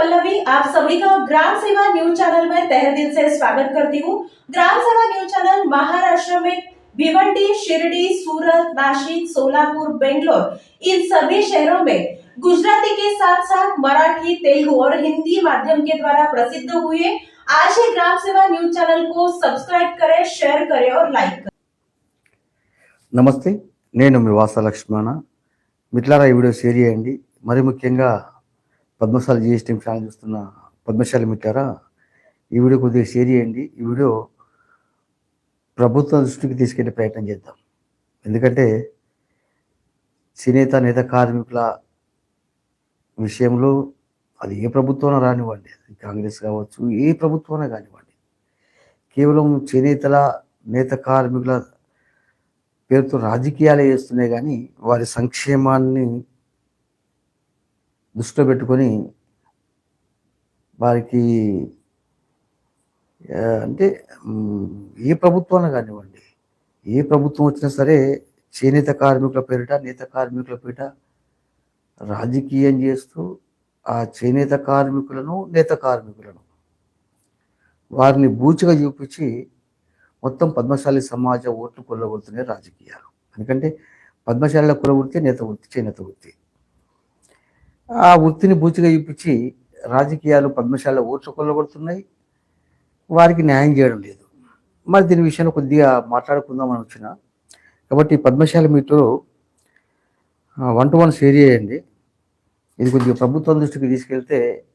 पल्लवी आप सभी का ग्राम सेवा न्यूज चैनल में तहे दिल से स्वागत करती हूँ ग्राम सेवा न्यूज चैनल महाराष्ट्र में भिवंडी शिरडी सूरत नासिक सोलापुर बेंगलोर इन सभी शहरों में गुजराती के साथ साथ मराठी तेलुगु और हिंदी माध्यम के द्वारा प्रसिद्ध हुए आज ही ग्राम सेवा न्यूज चैनल को सब्सक्राइब करें शेयर करें और लाइक करें నమస్తే నేను మీ వాస లక్ష్మణ మిట్లారా ఈ వీడియో షేర్ చేయండి మరి ముఖ్యంగా పద్మశాలి జిఎస్టీ ఛానల్ చూస్తున్న పద్మశాలి మిట్లారా ఈ వీడియో కొద్దిగా షేర్ చేయండి. ఈ వీడియో ప్రభుత్వం దృష్టికి తీసుకెళ్ళే ప్రయత్నం చేద్దాం. ఎందుకంటే చేనేత నేత కార్మికుల విషయంలో అది ఏ ప్రభుత్వం రానివ్వండి. అది కాంగ్రెస్ కావచ్చు ఏ ప్రభుత్వం కానివ్వండి. కేవలం చేనేతల నేత కార్మికుల పేరుతో రాజకీయాలు చేస్తున్నాయి కానీ వారి సంక్షేమాన్ని దృష్టిలో పెట్టుకొని వారికి అంటే ఏ ప్రభుత్వాన్ని కానివ్వండి ఏ ప్రభుత్వం వచ్చినా సరే చేనేత కార్మికుల పేరిట నేత కార్మికుల పేరిట రాజకీయం చేస్తూ ఆ చేనేత కార్మికులను నేత కార్మికులను వారిని బూచిగా చూపించి మొత్తం పద్మశాలి సమాజ ఓట్లు కొల్లగొడుతున్నాయి రాజకీయాలు. ఎందుకంటే పద్మశాలిలో కొలగొడితే నేత వృత్తి చేనేత వృత్తి. ఆ వృత్తిని బూచిగా ఇప్పించి రాజకీయాలు పద్మశాల ఓట్లు కొల్లగొడుతున్నాయి వారికి న్యాయం చేయడం లేదు. మరి దీని విషయంలో కొద్దిగా మాట్లాడుకుందామని వచ్చిన. కాబట్టి పద్మశాల మీతో వన్ టు వన్ షేర్ చేయండి. ఇది కొద్దిగా ప్రభుత్వం దృష్టికి తీసుకెళ్తే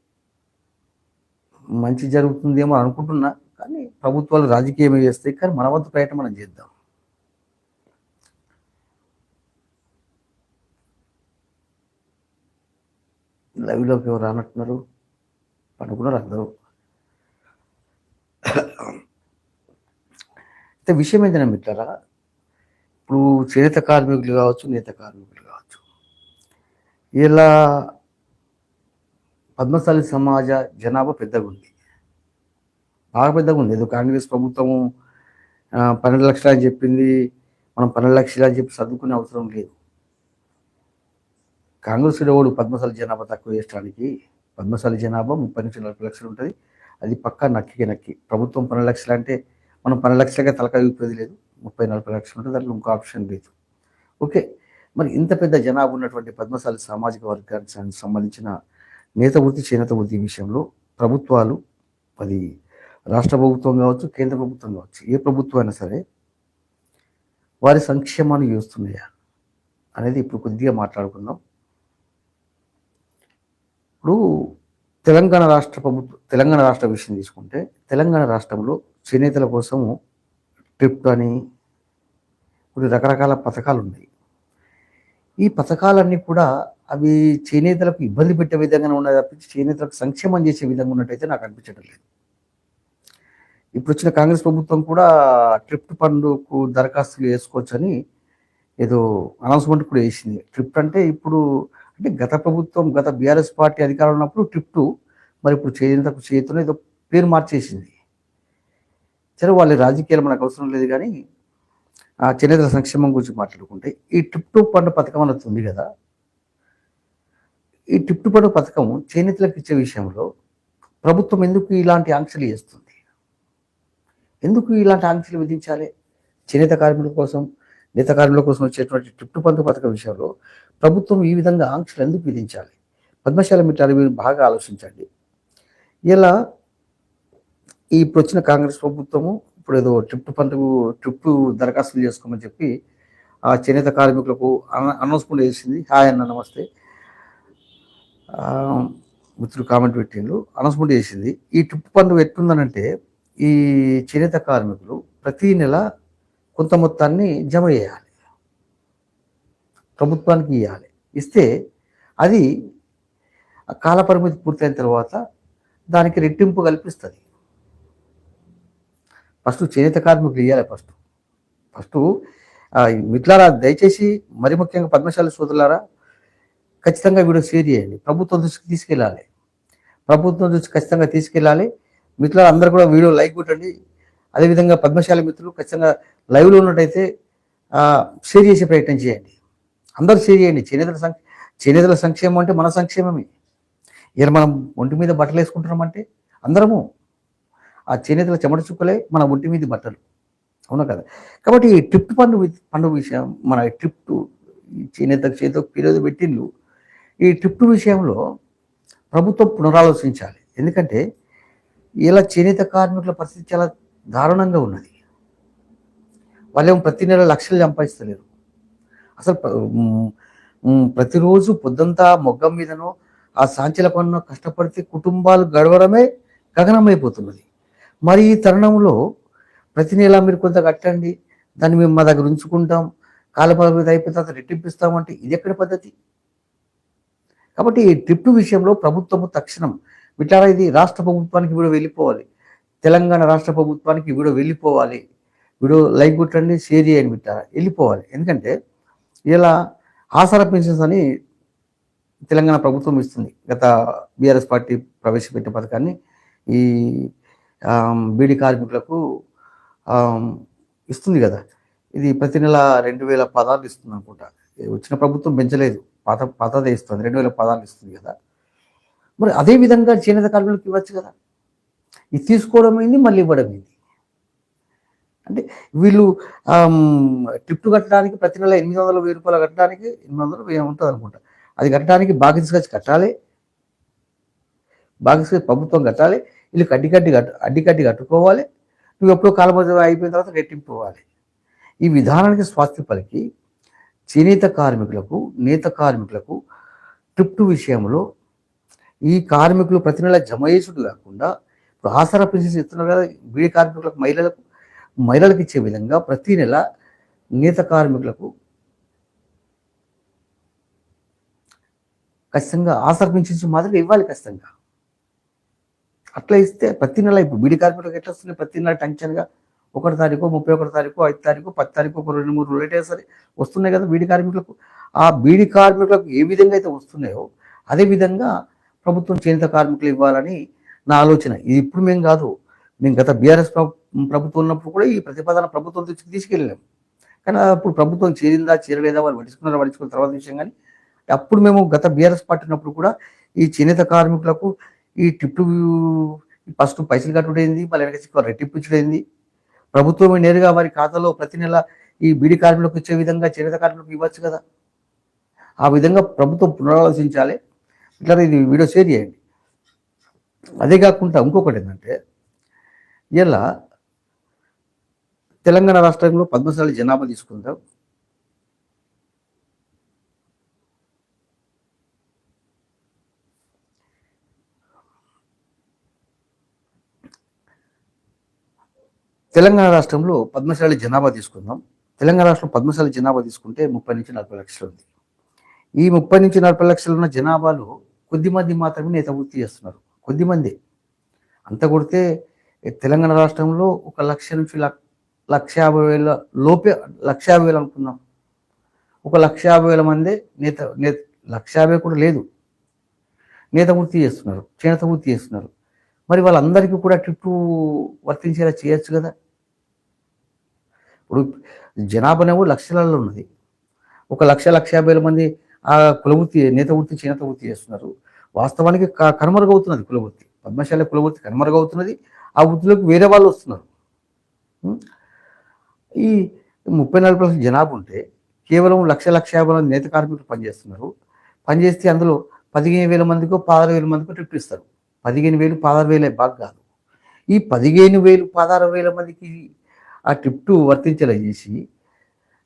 మంచి జరుగుతుందేమో అనుకుంటున్నా. కానీ ప్రభుత్వాలు రాజకీయమే చేస్తాయి. కానీ మన వంతు ప్రయత్నం మనం చేద్దాం. లైవ్లోకి ఎవరు రానట్టున్నారు? పనుకున్నారు అందరూ అయితే విషయం ఏంటంటే మిత్రారా ఇప్పుడు చేనేత కార్మికులు కావచ్చు నేత కార్మికులు కావచ్చు ఇలా పద్మశాలి సమాజ జనాభా పెద్దగా ఉంది. బాగా పెద్దగా ఉంది. ఏదో కాంగ్రెస్ ప్రభుత్వము పన్నెండు లక్షలు అని చెప్పింది మనం పన్నెండు లక్షలు అని చెప్పి చదువుకునే అవసరం లేదు. కాంగ్రెస్ ఓడు పద్మశాలి జనాభా తక్కువ చేయడానికి పద్మశాలి జనాభా ముప్పై నుంచి నలభై లక్షలు ఉంటుంది. అది పక్కా నక్కికి నక్కి. ప్రభుత్వం పన్నెండు లక్షలు అంటే మనం పన్నెండు లక్షలకే తలకాయ ఊపిది లేదు. ముప్పై నలభై లక్షలు ఉంటుంది దాంట్లో ఇంకో ఆప్షన్ లేదు. ఓకే. మరి ఇంత పెద్ద జనాభా ఉన్నటువంటి పద్మశాలి సామాజిక వర్గానికి సంబంధించిన నేత వృత్తి చేనేత వృత్తి విషయంలో ప్రభుత్వాలు అది రాష్ట్ర ప్రభుత్వం కావచ్చు కేంద్ర ప్రభుత్వం కావచ్చు ఏ ప్రభుత్వం అయినా సరే వారి సంక్షేమాన్ని చూస్తున్నాయా అనేది ఇప్పుడు కొద్దిగా మాట్లాడుకుందాం. ఇప్పుడు తెలంగాణ రాష్ట్ర ప్రభుత్వం తెలంగాణ రాష్ట్ర విషయం తీసుకుంటే తెలంగాణ రాష్ట్రంలో చేనేతల కోసము ట్రిప్ అని కొన్ని రకరకాల పథకాలు ఉన్నాయి ఈ పథకాలన్నీ కూడా అవి చేనేతలకు ఇబ్బంది పెట్టే విధంగానే ఉన్నాయి తప్పించి చేనేతలకు సంక్షేమం చేసే విధంగా ఉన్నట్టయితే నాకు అనిపించడం లేదు. ఇప్పుడు వచ్చిన కాంగ్రెస్ ప్రభుత్వం కూడా ట్రిప్ ఫండ్కు దరఖాస్తులు వేసుకోవచ్చని ఏదో అనౌన్స్మెంట్ కూడా వేసింది ట్రిప్ అంటే ఇప్పుడు అంటే గత ప్రభుత్వం గత బీఆర్ఎస్ పార్టీ అధికారంలో ఉన్నప్పుడు ట్రిప్ టూ మరి ఇప్పుడు చేనేతకు చేతులు ఏదో పేరు మార్చేసింది. సరే వాళ్ళ రాజకీయాలు మనకు అవసరం లేదు కానీ ఆ చేనేతల సంక్షేమం గురించి మాట్లాడుకుంటే ఈ ట్రిప్ టూ ఫండ్ పథకం అనేది ఉంది కదా. ఈ ట్రిప్టు పండు పథకం చేనేతలకు ఇచ్చే విషయంలో ప్రభుత్వం ఎందుకు ఇలాంటి ఆంక్షలు చేస్తుంది? ఎందుకు ఇలాంటి ఆంక్షలు విధించాలి? చేనేత కార్మికుల కోసం నేత కార్మికుల కోసం వచ్చేటువంటి ట్రిప్టు పండు పథకం విషయంలో ప్రభుత్వం ఈ విధంగా ఆంక్షలు ఎందుకు విధించాలి? పద్మశాల మిత్రాలు మీరు బాగా ఆలోచించండి. ఇలా ఈ ఇప్పుడు వచ్చిన కాంగ్రెస్ ప్రభుత్వము ఇప్పుడు ఏదో ట్రిప్ పంటకు ట్రిప్ దరఖాస్తులు చేసుకోమని చెప్పి ఆ చేనేత కార్మికులకు అనౌన్స్మెంట్ చేసింది. హాయ్ అన్న నమస్తే. మిత్రులు కామెంట్ పెట్టిండు. అనౌన్స్మెంట్ చేసింది. ఈ ట్రిప్ పండుగ ఎట్లుందనంటే ఈ చేనేత కార్మికులు ప్రతి నెల కొంత మొత్తాన్ని జమ చేయాలి. ప్రభుత్వానికి ఇవ్వాలి ఇస్తే అది కాలపరిమితి పూర్తయిన తర్వాత దానికి రెట్టింపు కల్పిస్తుంది. ఫస్ట్ చేనేత కార్మికులు ఇవ్వాలి ఫస్ట్. ఫస్ట్ మిట్లారా దయచేసి మరి ముఖ్యంగా పద్మశాలి సోదరులారా ఖచ్చితంగా వీడియో షేర్ చేయండి. ప్రభుత్వం దృష్టికి తీసుకెళ్ళాలి. ప్రభుత్వం దృష్టికి ఖచ్చితంగా తీసుకెళ్ళాలి. మిత్రులు అందరూ కూడా వీడియో లైక్ కొట్టండి. అదేవిధంగా పద్మశాలి మిత్రులు ఖచ్చితంగా లైవ్లో ఉన్నట్టయితే షేర్ చేసే ప్రయత్నం చేయండి. అందరూ చేయండి. చేనేతల సంక్ష చేనేతల సంక్షేమం అంటే మన సంక్షేమమే. ఇలా మనం ఒంటి మీద బట్టలు వేసుకుంటున్నామంటే అందరము ఆ చేనేతల చెమట చుక్కలే మన ఒంటి మీద బట్టలు. అవునా కదా? కాబట్టి ఈ ట్రిప్ పండు పండు పండుగ విషయం మన ట్రిప్ ఈ చేనేత చేతితో పిల్లలు పెట్టిళ్ళు ఈ ట్రిప్ విషయంలో ప్రభుత్వం పునరాలోచించాలి. ఎందుకంటే ఇలా చేనేత కార్మికుల పరిస్థితి చాలా దారుణంగా ఉన్నది. వాళ్ళేమో ప్రతి నెల లక్షలు సంపాదిస్తలేరు. అసలు ప్రతిరోజు పొద్దంతా మొగ్గం మీదనో ఆ సాంచెల పన్ను కష్టపడితే కుటుంబాలు గడవడమే గగనమైపోతున్నది. మరి ఈ తరుణంలో ప్రతి నెల మీరు కొంత కట్టండి దాన్ని మేము మా దగ్గర ఉంచుకుంటాం కాలపాల మీద అయిపోయిన తర్వాత రెట్టింపిస్తామంటే ఇది ఎక్కడ పద్ధతి? కాబట్టి ఈ ట్రిప్ విషయంలో ప్రభుత్వము తక్షణం విచారా ఇది రాష్ట్ర ప్రభుత్వానికి వీడు వెళ్ళిపోవాలి తెలంగాణ రాష్ట్ర ప్రభుత్వానికి వీడు వెళ్ళిపోవాలి. వీడు లైక్ కొట్టండి షేర్ చేయండి విట్టారా వెళ్ళిపోవాలి. ఎందుకంటే ఇలా ఆసరా పెన్షన్స్ అని తెలంగాణ ప్రభుత్వం ఇస్తుంది. గత బీఆర్ఎస్ పార్టీ ప్రవేశపెట్టిన పథకాన్ని ఈ బీడీ కార్మికులకు ఇస్తుంది కదా. ఇది ప్రతి నెల రెండు వేల పదాలు ఇస్తుంది అనుకుంటా. ఇది వచ్చిన ప్రభుత్వం పెంచలేదు. పాత పాతదే ఇస్తుంది. రెండు వేల పదాలు ఇస్తుంది కదా. మరి అదే విధంగా చేనేత కార్మికులకు ఇవ్వచ్చు కదా. ఇది తీసుకోవడం ఏంది మళ్ళీ ఇవ్వడం ఏంది అంటే వీళ్ళు ట్రిప్ కట్టడానికి ప్రతి నెల ఎనిమిది వందల వెయ్యి రూపాయలు కట్టడానికి ఎనిమిది వందలు వెయ్యి ఉంటుంది అనుకుంటా. అది కట్టడానికి బాగా తీసుకొచ్చి కట్టాలి. బాగా తీసుకొచ్చి ప్రభుత్వం కట్టాలి. వీళ్ళు కడ్డి కడ్డి కట్టు అడ్డి కడ్డి కట్టుకోవాలి. నువ్వు ఎప్పుడో కాలబద్ధం అయిపోయిన తర్వాత రెట్టింపు పోవాలి ఈ విధానానికి స్వాస్థ్య పలికి చేనేత కార్మికులకు నేత కార్మికులకు ట్రిప్టు విషయంలో ఈ కార్మికులు ప్రతి నెల జమ చేసుడు కాకుండా ఇప్పుడు ఆసరా పెన్షన్స్ ఇస్తున్నారు కదా బీడీ కార్మికులకు మహిళలకు మహిళలకు ఇచ్చే విధంగా ప్రతి నెల నేత కార్మికులకు ఖచ్చితంగా ఆసక్తి పెన్షన్స్ మాదిరిగా ఇవ్వాలి ఖచ్చితంగా. అట్లా ఇస్తే ప్రతి నెల ఇప్పుడు బీడీ కార్మికులకు ఎట్లా వస్తున్నాయి ప్రతి నెల టెన్షన్గా ఒకటి తారీఖు ముప్పై ఒకటి తారీఖు ఐదు తారీఖు పది తారీఖు ఒక రెండు మూడు రోజులు సరే వస్తున్నాయి కదా బీడీ కార్మికులకు. ఆ బీడీ కార్మికులకు ఏ విధంగా అయితే వస్తున్నాయో అదే విధంగా ప్రభుత్వం చేనేత కార్మికులు ఇవ్వాలని నా ఆలోచన. ఇది ఇప్పుడు మేము కాదు. మేము గత బీఆర్ఎస్ ప్రభుత్వం ఉన్నప్పుడు కూడా ఈ ప్రతిపాదన ప్రభుత్వం తీసుకు తీసుకెళ్ళాం కానీ అప్పుడు ప్రభుత్వం చేరిందా చేరలేదా వాళ్ళు పట్టించుకున్నారా పట్టించుకున్న తర్వాత విషయం కానీ అప్పుడు మేము గత బీఆర్ఎస్ పార్టీ ఉన్నప్పుడు కూడా ఈ చేనేత కార్మికులకు ఈ టిప్పు ఫస్ట్ పైసలు కట్టుడైంది మళ్ళీ వెనక రెట్టింపించడైంది ప్రభుత్వం నేరుగా వారి ఖాతాలో ప్రతి నెల ఈ బీడీ కార్మికులకు ఇచ్చే విధంగా చేనేత కార్మికులకు ఇవ్వచ్చు కదా. ఆ విధంగా ప్రభుత్వం పునరాలోచించాలి. ఇట్లా ఇది వీడియో షేర్ చేయండి. అదే కాకుండా ఇంకొకటి ఏంటంటే ఇలా తెలంగాణ రాష్ట్రంలో పద్మశాలి జనాభా తీసుకుందాం. తెలంగాణ రాష్ట్రంలో పద్మశాలి జనాభా తీసుకుందాం. తెలంగాణ రాష్ట్రం పద్మశాలి జనాభా తీసుకుంటే ముప్పై నుంచి నలభై లక్షలు ఉంది. ఈ ముప్పై నుంచి నలభై లక్షలు ఉన్న జనాభాలో కొద్దిమంది మాత్రమే నేత వృత్తి చేస్తున్నారు కొద్దిమంది అంత కొడితే తెలంగాణ రాష్ట్రంలో ఒక లక్ష నుంచి లక్ష లక్ష యాభై వేల లోపే లక్ష యాభై వేలు అనుకుందాం ఒక లక్ష యాభై వేల మందే నేత నేత లక్ష యాభై కూడా లేదు. నేత వృత్తి చేస్తున్నారు చేనేత వృత్తి చేస్తున్నారు. మరి వాళ్ళందరికీ కూడా ట్రిప్ వర్తించేలా చేయొచ్చు కదా? ఇప్పుడు జనాభానేమో లక్షలలో ఉన్నది. ఒక లక్ష లక్ష యాభై వేల మంది ఆ కులవృత్తి నేత వృత్తి చేనేత వృత్తి చేస్తున్నారు. వాస్తవానికి క- కనుమరుగవుతున్నది కులవృత్తి. పద్మశాల కులవృత్తి కనుమరుగవుతున్నది. ఆ వృత్తిలోకి వేరే వాళ్ళు వస్తున్నారు. ఈ ముప్పై నాలుగు పర్సెంట్ జనాభా ఉంటే కేవలం లక్ష లక్ష యాభై మంది నేత కార్మికులు పనిచేస్తున్నారు. పనిచేస్తే అందులో పదిహేను వేల మందికో పదహారు వేల మందికో ట్రిప్ ఇస్తారు. పదిహేను వేలు పదహారు వేలే బాగా కాదు. ఈ పదిహేను వేలు పదహారు వేల మందికి ఆ ట్రిప్ వర్తించేలా చేసి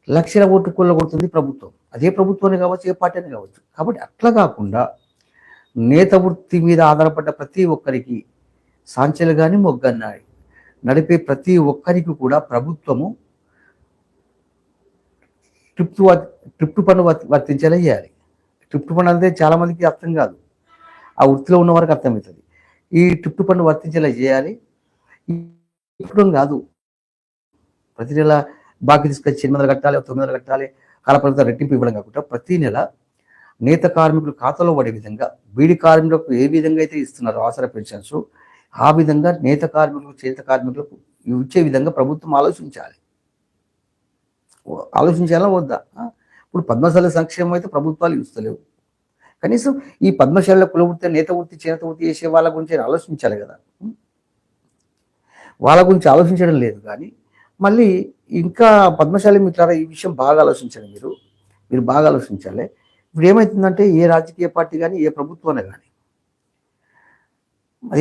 లక్షల ఓటు కొల్లగొడుతుంది ప్రభుత్వం. అదే ప్రభుత్వాన్ని కావచ్చు ఏ పార్టీ అని కావచ్చు. కాబట్టి అట్లా కాకుండా నేత వృత్తి మీద ఆధారపడ్డ ప్రతి ఒక్కరికి సాంచెలు కానీ మొగ్గన్నాయి నడిపే ప్రతి ఒక్కరికి కూడా ప్రభుత్వము ట్రిప్టు ట్రిప్ పన్ను వర్తించేలా చేయాలి ట్రిప్టు పన్ను అంటే చాలామందికి అర్థం కాదు. ఆ వృత్తిలో ఉన్న వారికి అర్థమవుతుంది. ఈ ట్రిప్టు పన్ను వర్తించేలా చేయాలి ఇప్పుడు కాదు. ప్రతి నెల బాకీ తీసుకొచ్చి ఎనిమిది వందలు కట్టాలి తొమ్మిది వందలు కట్టాలి కాలపరిమిత రెట్టింపు ఇవ్వడం కాకుండా ప్రతి నెల నేత కార్మికులు ఖాతాలో పడే విధంగా బీడి కార్మికులకు ఏ విధంగా అయితే ఇస్తున్నారో అవసర పెన్షన్స్ ఆ విధంగా నేత కార్మికులకు చేత కార్మికులకు ఇచ్చే విధంగా ప్రభుత్వం ఆలోచించాలి. ఆలోచించాలా వద్దా? ఇప్పుడు పద్మశాల సంక్షేమం అయితే ప్రభుత్వాలు ఇస్తలేవు కనీసం ఈ పద్మశాల కులవృత్తి నేత వృత్తి చేనేత వృత్తి చేసే వాళ్ళ గురించి ఆలోచించాలి కదా. వాళ్ళ గురించి ఆలోచించడం లేదు కానీ మళ్ళీ ఇంకా పద్మశాలి మిత్రారా ఈ విషయం బాగా ఆలోచించండి మీరు. మీరు బాగా ఆలోచించాలి. ఇప్పుడు ఏమవుతుందంటే ఏ రాజకీయ పార్టీ కానీ ఏ ప్రభుత్వాన్ని కానీ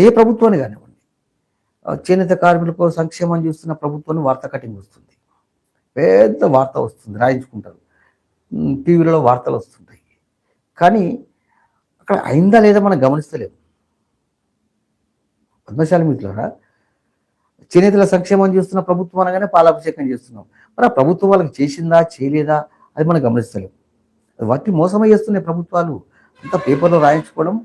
ఏ ప్రభుత్వాన్ని కానివ్వండి చేనేత కార్మికులకు సంక్షేమం చూస్తున్న ప్రభుత్వాన్ని వార్త కటింగ్ వస్తుంది. పెద్ద వార్త వస్తుంది రాయించుకుంటారు. టీవీలలో వార్తలు వస్తుంటాయి. కానీ అక్కడ అయిందా లేదా మనం గమనిస్తలేము. పద్మశాలి మిత్రులారా చేనేతల సంక్షేమం చేస్తున్న ప్రభుత్వం అనగానే పాలాభిషేకం చేస్తున్నాం. మరి ఆ ప్రభుత్వం వాళ్ళకి చేసిందా చేయలేదా అది మనం గమనిస్తలేం అది వాటిని మోసం చేస్తున్నాయి ప్రభుత్వాలు. అంతా పేపర్లో రాయించుకోవడం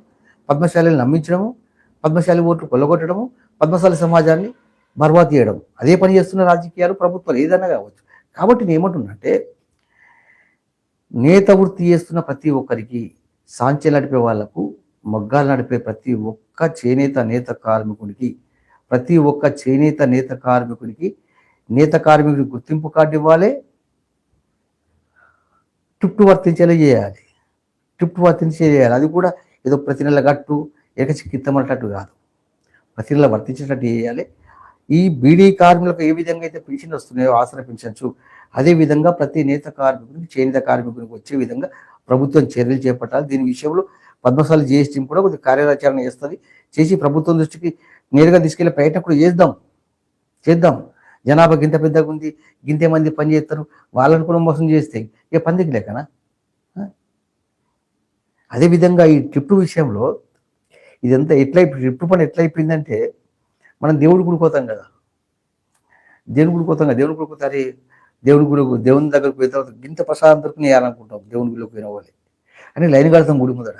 పద్మశాలిని నమ్మించడము పద్మశాలి ఓట్లు కొల్లగొట్టడము పద్మశాలి సమాజాన్ని బర్బాద్ చేయడం. అదే పని చేస్తున్న రాజకీయాలు ప్రభుత్వాలు ఏదైనా కావచ్చు. కాబట్టి నేను ఏమంటున్నంటే నేత వృత్తి చేస్తున్న ప్రతి ఒక్కరికి సాంచె నడిపే వాళ్ళకు మగ్గాలు నడిపే ప్రతి ఒక్క చేనేత నేత కార్మికునికి ప్రతి ఒక్క చేనేత నేత కార్మికునికి నేత కార్మికుడికి గుర్తింపు కార్డు ఇవ్వాలి. ట్రిప్ వర్తించేలా చేయాలి. ట్రిప్ వర్తించే చేయాలి. అది కూడా ఏదో ప్రతి నెల గట్టు ఏకచిక్కిత్తమన్నట్టు కాదు. ప్రతి నెల వర్తించేటట్టు చేయాలి. ఈ బీడీ కార్మికులకు ఏ విధంగా అయితే పెన్షన్ వస్తున్నాయో ఆసరా పెన్షన్స్ అదే విధంగా ప్రతి నేత కార్మికునికి చేనేత కార్మికునికి వచ్చే విధంగా ప్రభుత్వం చర్యలు చేపట్టాలి. దీని విషయంలో పద్మశాలి జిఎస్టీ కూడా కొద్దిగా కార్యాచరణ చేస్తుంది. చేసి ప్రభుత్వం దృష్టికి నేరుగా తీసుకెళ్ళే ప్రయత్నం కూడా చేద్దాం. చేద్దాం. జనాభా గింత పెద్దగా ఉంది గింతే మంది పని చేస్తారు వాళ్ళను కూడా మోసం చేస్తే ఏ పందికి లేకనా అదేవిధంగా ఈ ట్రిప్ విషయంలో ఇదంతా ఎట్లా ట్రిప్ పని ఎట్లయిపోయిందంటే మనం దేవుడి గుడికి పోతాం కదా. దేవుని గుడికి పోతాం కదా. దేవుని గుడికి పోతే అరే దేవుని గుడి దేవుని దగ్గరకు పోయిన తర్వాత గింత ప్రసాదం దొరికి వేయాలనుకుంటాం దేవుని గుడిలోకి పోయిన వాళ్ళు. అని లైన్ కడతాం గుడి ముందర.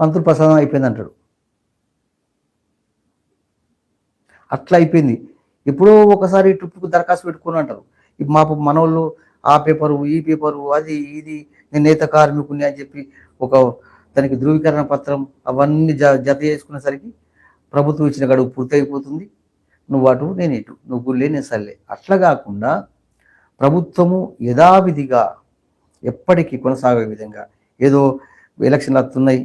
పంతులు ప్రసాదం అయిపోయింది అంటాడు. అట్లా అయిపోయింది. ఎప్పుడో ఒకసారి ట్రిప్కు దరఖాస్తు పెట్టుకుని అంటారు. ఇప్పుడు మా మనోళ్ళు ఆ పేపరు ఈ పేపరు అది ఇది నేను నేత కార్మికుని అని చెప్పి ఒక దానికి ధృవీకరణ పత్రం అవన్నీ జ జత చేసుకునేసరికి ప్రభుత్వం ఇచ్చిన గడువు పూర్తయిపోతుంది. నువ్వు అటు నేను ఇటు. నువ్వు గుళ్ళే నేను సర్లే. అట్లా కాకుండా ప్రభుత్వము యథావిధిగా ఎప్పటికీ కొనసాగే విధంగా ఏదో ఎలక్షన్లు వస్తున్నాయి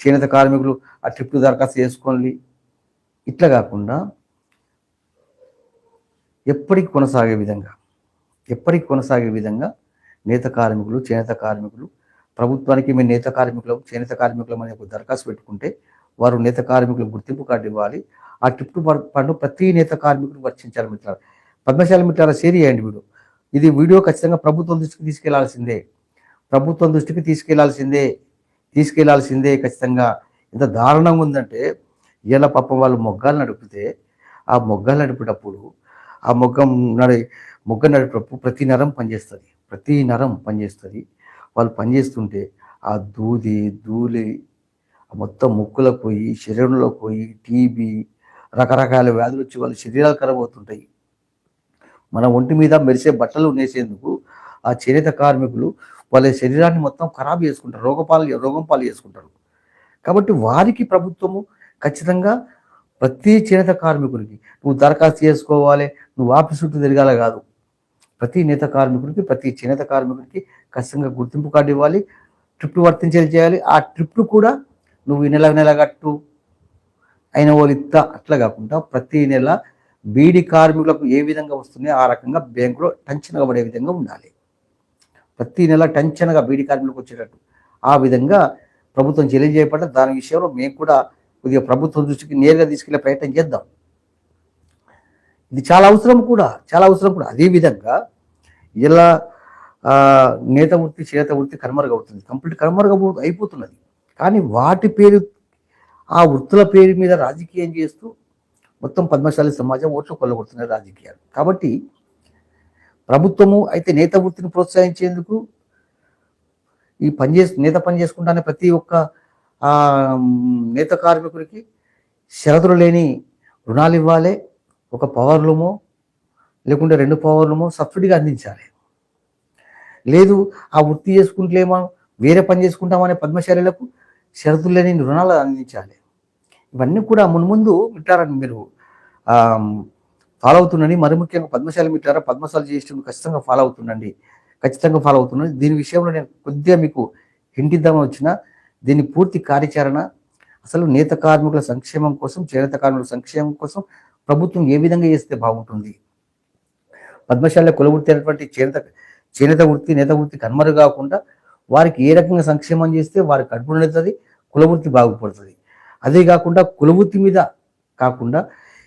చేనేత కార్మికులు ఆ ట్రిప్ దరఖాస్తు చేసుకోండి. ఇట్లా కాకుండా ఎప్పటికి కొనసాగే విధంగా ఎప్పటికి కొనసాగే విధంగా నేత కార్మికులు చేనేత కార్మికులు ప్రభుత్వానికి మేము నేత కార్మికులు చేనేత కార్మికులం అనే ఒక దరఖాస్తు పెట్టుకుంటే వారు నేత కార్మికులకు గుర్తింపు కార్డు ఇవ్వాలి. ఆ ట్రిప్ పండు ప్రతి నేత కార్మికులు వర్తించాలి మిత్రాలు పద్మశాల మిత్రాల షేర్ చేయండి వీడు ఇది వీడియో ఖచ్చితంగా ప్రభుత్వం దృష్టికి తీసుకెళ్ళాల్సిందే. ప్రభుత్వం దృష్టికి తీసుకెళ్ళాల్సిందే. తీసుకెళ్ళాల్సిందే ఖచ్చితంగా. ఎంత దారుణంగా ఉందంటే ఇలా పాపం వాళ్ళు మొగ్గాలు నడిపితే ఆ మొగ్గాలు నడిపేటప్పుడు ఆ మొగ్గం నడి మొగ్గ నడిపేటప్పుడు ప్రతి నరం పనిచేస్తుంది. ప్రతి నరం పనిచేస్తుంది. వాళ్ళు పనిచేస్తుంటే ఆ దూది ధూళి మొత్తం ముక్కులకు పోయి శరీరంలో పోయి టీబీ రకరకాల వ్యాధులు వచ్చి వాళ్ళ శరీరాలు ఖరాబ్ అవుతుంటాయి. మన ఒంటి మీద మెరిసే బట్టలు నేసేందుకు ఆ చేనేత కార్మికులు వాళ్ళ శరీరాన్ని మొత్తం ఖరాబ్ చేసుకుంటారు రోగపాలు రోగం పాలు చేసుకుంటారు. కాబట్టి వారికి ప్రభుత్వము ఖచ్చితంగా ప్రతి చేనేత కార్మికుడికి నువ్వు దరఖాస్తు చేసుకోవాలి నువ్వు ఆఫీస్ చుట్టూ తిరగాల కాదు. ప్రతి నేత కార్మికుడికి ప్రతి చేనేత కార్మికుడికి ఖచ్చితంగా గుర్తింపు కార్డు ఇవ్వాలి ట్రిప్ వర్తించేది చేయాలి. ఆ ట్రిప్ కూడా నువ్వు ఈ నెల నెల కట్టు. అయిన వాళ్ళు ఇత్తా అట్లా కాకుండా ప్రతి నెల బీడీ కార్మికులకు ఏ విధంగా వస్తున్నాయో ఆ రకంగా బ్యాంకులో టెన్షన్గా పడే విధంగా ఉండాలి. ప్రతి నెల టెన్షన్గా బీడీ కార్మికులకు వచ్చేటట్టు. ఆ విధంగా ప్రభుత్వం చర్యలు చేపట్ట దాని విషయంలో మేము కూడా కొద్దిగా ప్రభుత్వం దృష్టికి నేరుగా తీసుకెళ్ళే ప్రయత్నం చేద్దాం. ఇది చాలా అవసరం కూడా చాలా అవసరం కూడా. అదేవిధంగా ఇలా నేత వృత్తి చేత వృత్తి కనుమరుగవుతుంది. కంప్లీట్ కనుమరుగ అయిపోతున్నది. కానీ వాటి పేరు ఆ వృత్తుల పేరు మీద రాజకీయం చేస్తూ మొత్తం పద్మశాలి సమాజం ఓట్లు కొల్లగొడుతున్నారు రాజకీయాలు. కాబట్టి ప్రభుత్వము అయితే నేత వృత్తిని ప్రోత్సహించేందుకు ఈ పని చేసి నేత పని చేసుకుంటానే ప్రతి ఒక్క నేత కార్మికుడికి షరతులు లేని రుణాలు ఇవ్వాలి ఒక పవర్లమో లేకుంటే రెండు పవర్లమో సబ్సిడీగా అందించాలి. లేదు ఆ వృత్తి చేసుకుంటలేమో వేరే పని చేసుకుంటామనే పద్మశాలీలకు షరతులు లేని రుణాలు అందించాలి. ఇవన్నీ కూడా మున్ముందు మిట్టారని మీరు ఫాలో అవుతుండండి. మరి ముఖ్యంగా పద్మశాలి మిట్టారా? పద్మశాలి జిఎస్టీ ఖచ్చితంగా ఫాలో అవుతుండండి. ఖచ్చితంగా ఫాలో అవుతున్నాను దీని విషయంలో నేను కొద్దిగా మీకు హింటిద్దామని వచ్చిన దీని పూర్తి కార్యాచరణ అసలు నేత కార్మికుల సంక్షేమం కోసం చేనేత కార్మికుల సంక్షేమం కోసం ప్రభుత్వం ఏ విధంగా చేస్తే బాగుంటుంది? పద్మశాల కులవృత్తి అయినటువంటి చేనేత చేనేత వృత్తి నేత వృత్తి కనుమరు కాకుండా వారికి ఏ రకంగా సంక్షేమం చేస్తే వారికి కడుపు కులవృత్తి బాగుపడుతుంది. అదే కాకుండా కులవృత్తి మీద కాకుండా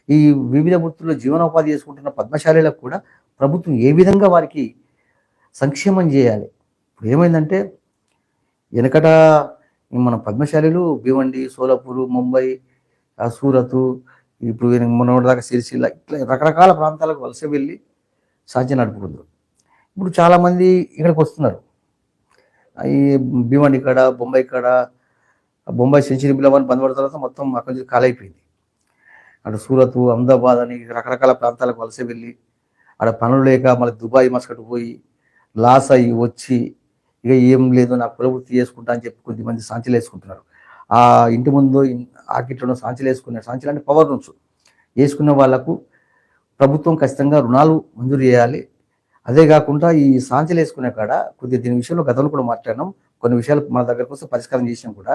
ఈ వివిధ వృత్తుల్లో జీవనోపాధి చేసుకుంటున్న పద్మశాలీలకు కూడా ప్రభుత్వం ఏ విధంగా వారికి సంక్షేమం చేయాలి? ఇప్పుడు ఏమైందంటే వెనకట మన పద్మశాలీలు భివండి సోలాపూర్ ముంబై సూరత్ ఇప్పుడు మన దాకా సిరిసిల్ల ఇట్లా రకరకాల ప్రాంతాలకు వలస వెళ్ళి సాధ్యం నడుపుకుంటారు ఇప్పుడు చాలామంది ఇక్కడికి వస్తున్నారు. ఈ భీమండి కాడ బొంబాయి కాడ బొంబాయి సెంచరీ బిలవని బంద్ పడిన తర్వాత మొత్తం అక్కడి నుంచి ఖాళీ అయిపోయింది అటు సూరత్ అహ్మదాబాద్ అని రకరకాల ప్రాంతాలకు వలస వెళ్ళి ఆడ పనులు లేక మళ్ళీ దుబాయ్ మస్కట్ పోయి లాస్ అయ్యి వచ్చి ఇక ఏం లేదు నా కులవృత్తి చేసుకుంటా అని చెప్పి కొద్దిమంది సాంచలు వేసుకుంటున్నారు. ఆ ఇంటి ముందు ఇన్- ఆకిట్లోనో సాంచలు వేసుకున్నారు సాంచలు అంటే పవర్ రూమ్స్. వేసుకున్న వాళ్ళకు ప్రభుత్వం ఖచ్చితంగా రుణాలు మంజూరు చేయాలి. అదే కాకుండా ఈ సాంచలు వేసుకునే కాడ కొద్దిగా దీని విషయంలో గతంలో కూడా మాట్లాడినాం. కొన్ని విషయాలు మన దగ్గరకు వస్తే పరిష్కారం చేసినాం కూడా.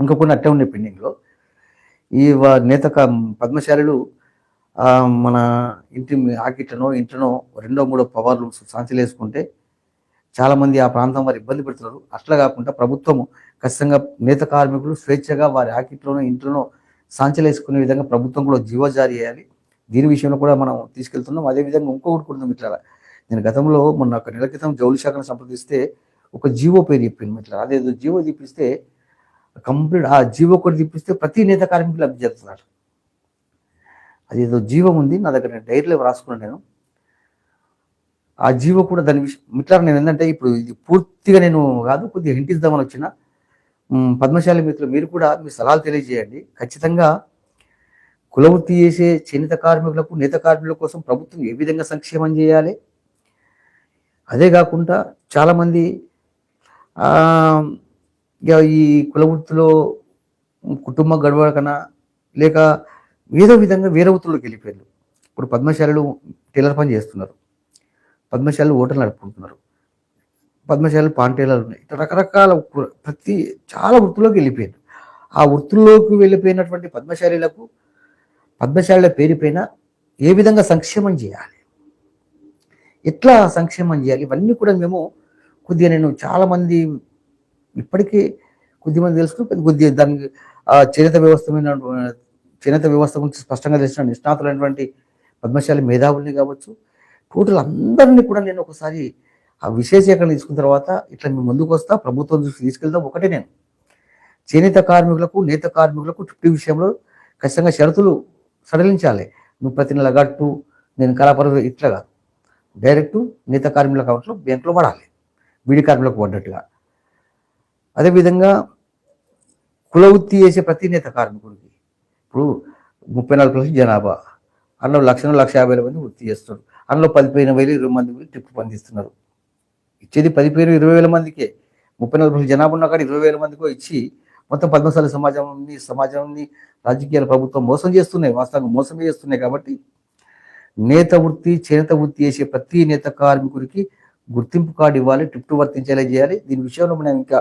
ఇంకా కొన్ని అట్టే ఉన్నాయి పెండింగ్లో. ఈ నేత క- పద్మశాలులు మన ఇంటి ఆకిట్లనో ఇంట్లోనో రెండో మూడో పవర్లు సాంచలు వేసుకుంటే చాలామంది ఆ ప్రాంతం వారు ఇబ్బంది పెడుతున్నారు. అట్లా కాకుండా ప్రభుత్వము ఖచ్చితంగా నేత కార్మికులు స్వేచ్ఛగా వారి ఆకిట్లోనో ఇంట్లోనో సాంచలు వేసుకునే విధంగా ప్రభుత్వం కూడా జీవో జారీ చేయాలి. దీని విషయంలో కూడా మనం తీసుకెళ్తున్నాం. అదేవిధంగా ఇంకొకటి కూడా ఇట్లా నేను గతంలో మొన్న ఒక నెల క్రితం జౌలి శాఖను సంప్రదిస్తే ఒక జీవో పేరు చెప్పింది ఇట్లా అదేదో జీవో తీపిస్తే కంప్లీట్ ఆ జీవో కూడా తీపిస్తే ప్రతి నేత కార్మికులు లబ్ధి చేస్తున్నారు. అదేదో జీవం ఉంది నా దగ్గర డైరీలో రాసుకున్నాను నేను. ఆ జీవో కూడా దాని విషయం మిట్లా నేను ఏంటంటే ఇప్పుడు ఇది పూర్తిగా నేను కాదు కొద్దిగా హింటిద్దామని వచ్చిన. పద్మశాలి మిత్రులు మీరు కూడా మీ సలహాలు తెలియజేయండి. ఖచ్చితంగా కులవృత్తి చేసే చేనేత కార్మికులకు నేత కార్మికుల కోసం ప్రభుత్వం ఏ విధంగా సంక్షేమం చేయాలి? అదే కాకుండా చాలామంది ఇక ఈ కులవృత్తిలో కుటుంబ కన్నా లేక ఏదో విధంగా వేరే వృత్తుల్లోకి వెళ్ళిపోయారు. ఇప్పుడు పద్మశాలలు టైలర్ పని చేస్తున్నారు. పద్మశాలలు ఓటర్లు నడుపుకుంటున్నారు. పద్మశాలలు పాంటేలాలు ఉన్నాయి. ఇట్లా రకరకాల ప్రతి చాలా వృత్తుల్లోకి వెళ్ళిపోయారు. ఆ వృత్తుల్లోకి వెళ్ళిపోయినటువంటి పద్మశాలీలకు పద్మశాలల పేరుపైన ఏ విధంగా సంక్షేమం చేయాలి? ఎట్లా సంక్షేమం చేయాలి? ఇవన్నీ కూడా మేము కొద్దిగా నేను చాలామంది ఇప్పటికీ కొద్దిమంది తెలుసుకుని కొద్దిగా దానికి ఆ చేనేత వ్యవస్థ మీద చేనేత వ్యవస్థ గురించి స్పష్టంగా తెలిసిన నిష్ణాతులైనటువంటి పద్మశాలి మేధావుల్ని కావచ్చు టోటల్ అందరినీ కూడా నేను ఒకసారి ఆ విశేషీకరణ తీసుకున్న తర్వాత ఇట్లా మేము ముందుకు వస్తా ప్రభుత్వం దృష్టికి తీసుకెళ్తాం ఒకటే నేను. చేనేత కార్మికులకు నేత కార్మికులకు ఫిఫ్టీ విషయంలో ఖచ్చితంగా షరతులు సడలించాలి. నువ్వు ప్రతి నెల గట్టు నేను కళాపర ఇట్లా కాదు. డైరెక్ట్ నేత కార్మికుల అకౌంట్లో బ్యాంకులో పడాలి. బీడీ కార్మికులకు పడ్డట్టుగా. అదేవిధంగా కుల వృత్తి చేసే ప్రతి నేత కార్మికుడికి. ఇప్పుడు ముప్పై నాలుగు లక్షల జనాభా. అందులో లక్ష లక్ష యాభై వేల మంది వృత్తి చేస్తున్నారు. అందులో పదిహేను వేలు ఇరవై మంది ట్రిప్ పందిస్తున్నారు ఇచ్చేది పదిహేను ఇరవై వేల మందికే. ముప్పై నాలుగు లక్షల జనాభా ఉన్న కాడ ఇరవై వేల మందికో ఇచ్చి మొత్తం పద్మశాలి సమాజంని సమాజంని రాజకీయాల ప్రభుత్వం మోసం చేస్తున్నాయి. వాస్తవంగా మోసం చేస్తున్నాయి కాబట్టి నేత వృత్తి చేనేత వృత్తి చేసే ప్రతి నేత కార్మికుడికి గుర్తింపు కార్డు ఇవ్వాలి ట్రిప్ వర్తించేలా చేయాలి. దీని విషయంలో మనం ఇంకా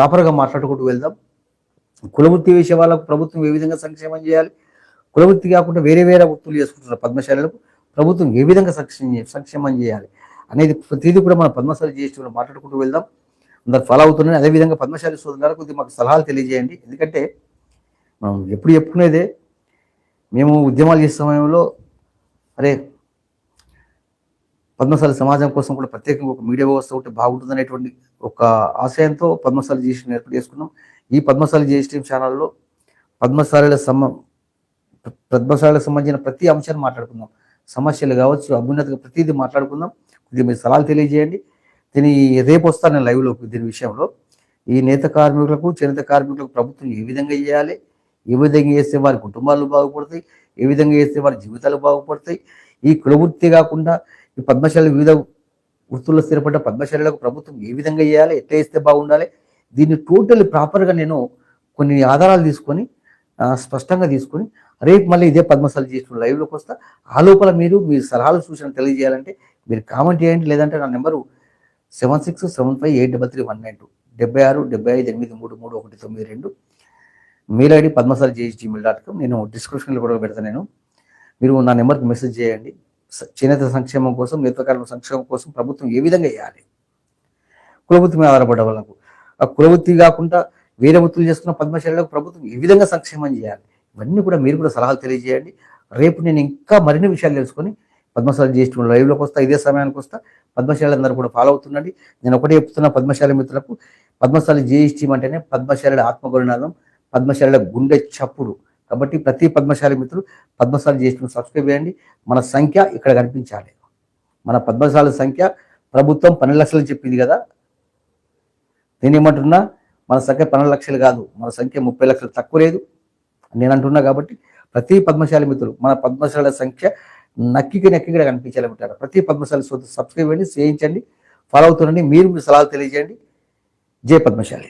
ప్రాపర్గా మాట్లాడుకుంటూ వెళ్దాం. కులవృత్తి వేసే వాళ్ళకు ప్రభుత్వం ఏ విధంగా సంక్షేమం చేయాలి? కులవృత్తి కాకుండా వేరే వేరే వృత్తులు చేసుకుంటున్నారు పద్మశాలలకు. ప్రభుత్వం ఏ విధంగా సంక్షేమం సంక్షేమం చేయాలి? అనేది ప్రతిదీ కూడా మనం పద్మశాలి జిఎస్టీలో మాట్లాడుకుంటూ వెళ్దాం. అందరు ఫాలో అవుతున్నాయి అదేవిధంగా పద్మశాలి సోదరులకు కొద్దిగా మాకు సలహాలు తెలియజేయండి. ఎందుకంటే మనం ఎప్పుడు చెప్పుకునేదే మేము ఉద్యమాలు చేసే సమయంలో అరే పద్మశాలి సమాజం కోసం కూడా ప్రత్యేకంగా ఒక మీడియా వ్యవస్థ ఒకటి బాగుంటుంది అనేటువంటి ఒక ఆశయంతో పద్మశాలి జిఎస్టీని ఏర్పాటు చేసుకున్నాం. ఈ పద్మశాలి జిఎస్టీ ఛానల్లో పద్మశాలిల సమ పద్మశాలకు సంబంధించిన ప్రతి అంశాన్ని మాట్లాడుకుందాం. సమస్యలు కావచ్చు అభ్యున్నతిగా ప్రతిదీ మాట్లాడుకుందాం. కొద్దిగా మీరు సలహాలు తెలియజేయండి. దీని రేపు వస్తాను నేను లైవ్లో దీని విషయంలో. ఈ నేత కార్మికులకు చేనేత కార్మికులకు ప్రభుత్వం ఏ విధంగా చేయాలి? ఏ విధంగా చేస్తే వారి కుటుంబాలు బాగుపడతాయి? ఏ విధంగా చేస్తే వారి జీవితాలు బాగుపడతాయి? ఈ కులవృత్తి కాకుండా ఈ పద్మశాలలు వివిధ వృత్తుల్లో స్థిరపడ్డ పద్మశాలలకు ప్రభుత్వం ఏ విధంగా చేయాలి ఎట్లా ఇస్తే బాగుండాలి దీన్ని టోటల్ ప్రాపర్గా నేను కొన్ని ఆధారాలు తీసుకొని స్పష్టంగా తీసుకొని రేపు మళ్ళీ ఇదే పద్మశాల చేసిన లైవ్లోకి వస్తా. ఆ లోపల మీరు మీ సలహాలు సూచనలు తెలియజేయాలంటే మీరు కామెంట్ చేయండి. లేదంటే నా number seven six seven five eight double three one nine two. డెబ్బై ఆరు డెబ్బై ఐదు ఎనిమిది మూడు మూడు ఒకటి తొమ్మిది రెండు. Mail ID Padmasari JH Gmail dot com. నేను డిస్క్రిప్షన్లో కూడా పెడతాను నేను. మీరు నా నెంబర్కి మెసేజ్ చేయండి. చేనేత సంక్షేమం కోసం నేతకారుల సంక్షేమం కోసం ప్రభుత్వం ఏ విధంగా చేయాలి? కులవృత్తి మీద ఆధారపడ్డ వాళ్ళకు ఆ కులవృత్తి కాకుండా వేరే వృత్తులు చేసుకున్న పద్మశాలకు ప్రభుత్వం ఏ విధంగా సంక్షేమం చేయాలి? ఇవన్నీ కూడా మీరు కూడా సలహాలు తెలియజేయండి. రేపు నేను ఇంకా మరిన్ని విషయాలు తెలుసుకొని పద్మశాల జిఎస్టీ లైవ్లోకి వస్తా ఇదే సమయానికి వస్తా. పద్మశాల అందరూ కూడా ఫాలో అవుతుండండి. నేను ఒకటే చెప్తున్నా పద్మశాల మిత్రులకు పద్మశాల జీఎస్టీ అంటేనే పద్మశాల ఆత్మగౌరనాదం పద్మశాల గుండె చప్పుడు. కాబట్టి ప్రతి పద్మశాలి మిత్రులు పద్మశాలి చేసిన సబ్స్క్రైబ్ చేయండి. మన సంఖ్య ఇక్కడ కనిపించాలి. మన పద్మశాల సంఖ్య ప్రభుత్వం పన్నెండు లక్షలు చెప్పింది కదా. నేనేమంటున్నా మన సంఖ్య పన్నెండు లక్షలు కాదు మన సంఖ్య ముప్పై లక్షలు తక్కువ లేదు. నేను అంటున్నా కాబట్టి ప్రతి పద్మశాలి మిత్రులు మన పద్మశాల సంఖ్య నక్కికి నక్కిగా కనిపించాలంటారు ప్రతి పద్మశాలి సబ్స్క్రైబ్ చేయండి చేయించండి ఫాలో అవుతుండండి మీరు మీ సలహాలు తెలియజేయండి. జై పద్మశాలి.